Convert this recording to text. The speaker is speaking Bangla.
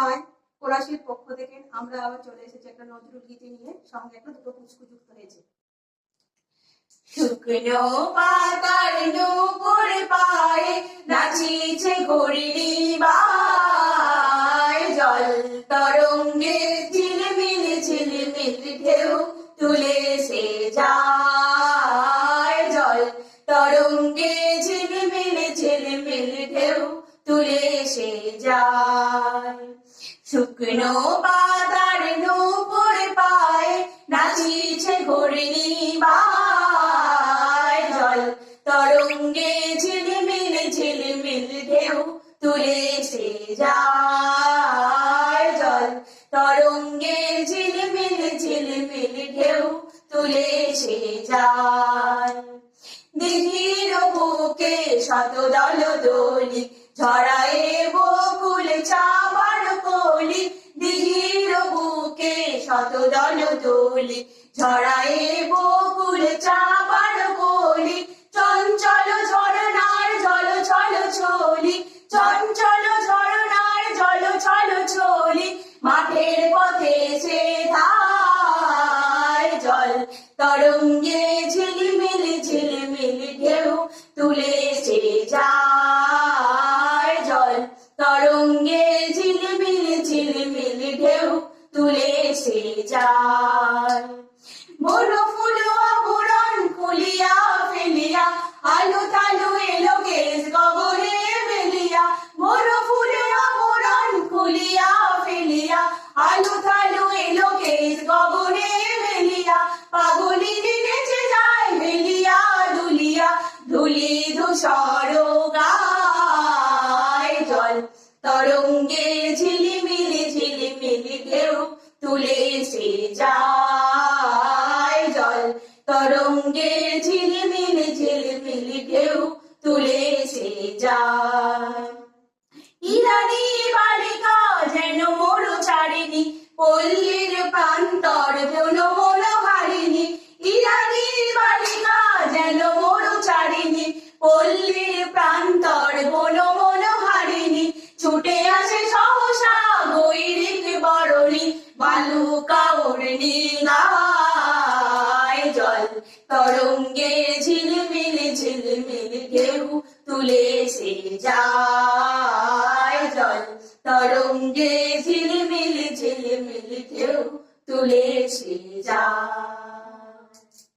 হাই কোরাশির পক্ষ থেকে আমরা আবার চলে এসেছি একটা নজরুল গীতি নিয়ে। সঙ্গে একটা দুটো পুচকু যুক্ত হয়েছে। শুকনো পাতার নূপুর পায়ে নাচিছে ঘড়িনি বাই জল তরঙ্গে ঝিলমিল ঝিলমিল ঢেউ তুলে সে যায়। জল তরঙ্গে ঝিলমিল ঝিলমিল ঢেউ তুলে সে যায়। শুকনো পাতার নূপুর পায়ে নাচিছে ঘূর্ণি বাই। জল তরঙ্গে ঝিলমিল ঝিলমিল ঢেউ তুলে সে যায়। জল তরঙ্গে ঝিলমিল ঝিলমিল ঢেউ তুলে সে যায়। দিঘির বুকে শত দল দোলি ঝরায়ে বকুল শত দল দোলি ঝরায়ে বকুল চাবার কলি। চঞ্চল ঝরনার জল ছল ছলি। চঞ্চল ঝরনার জল ছল ছলি। মাঠের পথে সে ধায় জল। তরঙ্গে ঝিলমিল ঝিলমিল ঢেউ তুলে সে যায় জল। তরঙ্গে ঝিলমিল ঝিলমিল ঢেউ তুলে যায় বড় ফুল আবরণ খুলিয়া ফেলিয়া, আলো তালো এলো গেস গগনে মেলিয়া। বড় ফুল আবরণ খুলিয়া ফেলিয়া, আলো তালো এলো গেস গগনে মেলিয়া। পাগলি নেচে যায় মেলিয়া দুলিয়া, ধুলি ধূসর গায় জল। তরঙ্গে ঢেউ তুলে সে যায় জল। তরঙ্গে ঝিলিমিলি ঝিলিমিলি ঢেউ তুলে সে যায়। ইরানি বালিকা যেন মরু ছাড়িনি, পল্লীর প্রান্তর যেন মন হারিনি ইরানি বালিকা যেন মরু ছাড়িনি, পল্লীর প্রান্তর বন গড়ায় জল। তরঙ্গের ঝিলমিল ঝিলমিল ঢেউ তুলে সে যায় জল। তরঙ্গে ঝিলমিল ঝিলমিল ঢেউ তুলে সে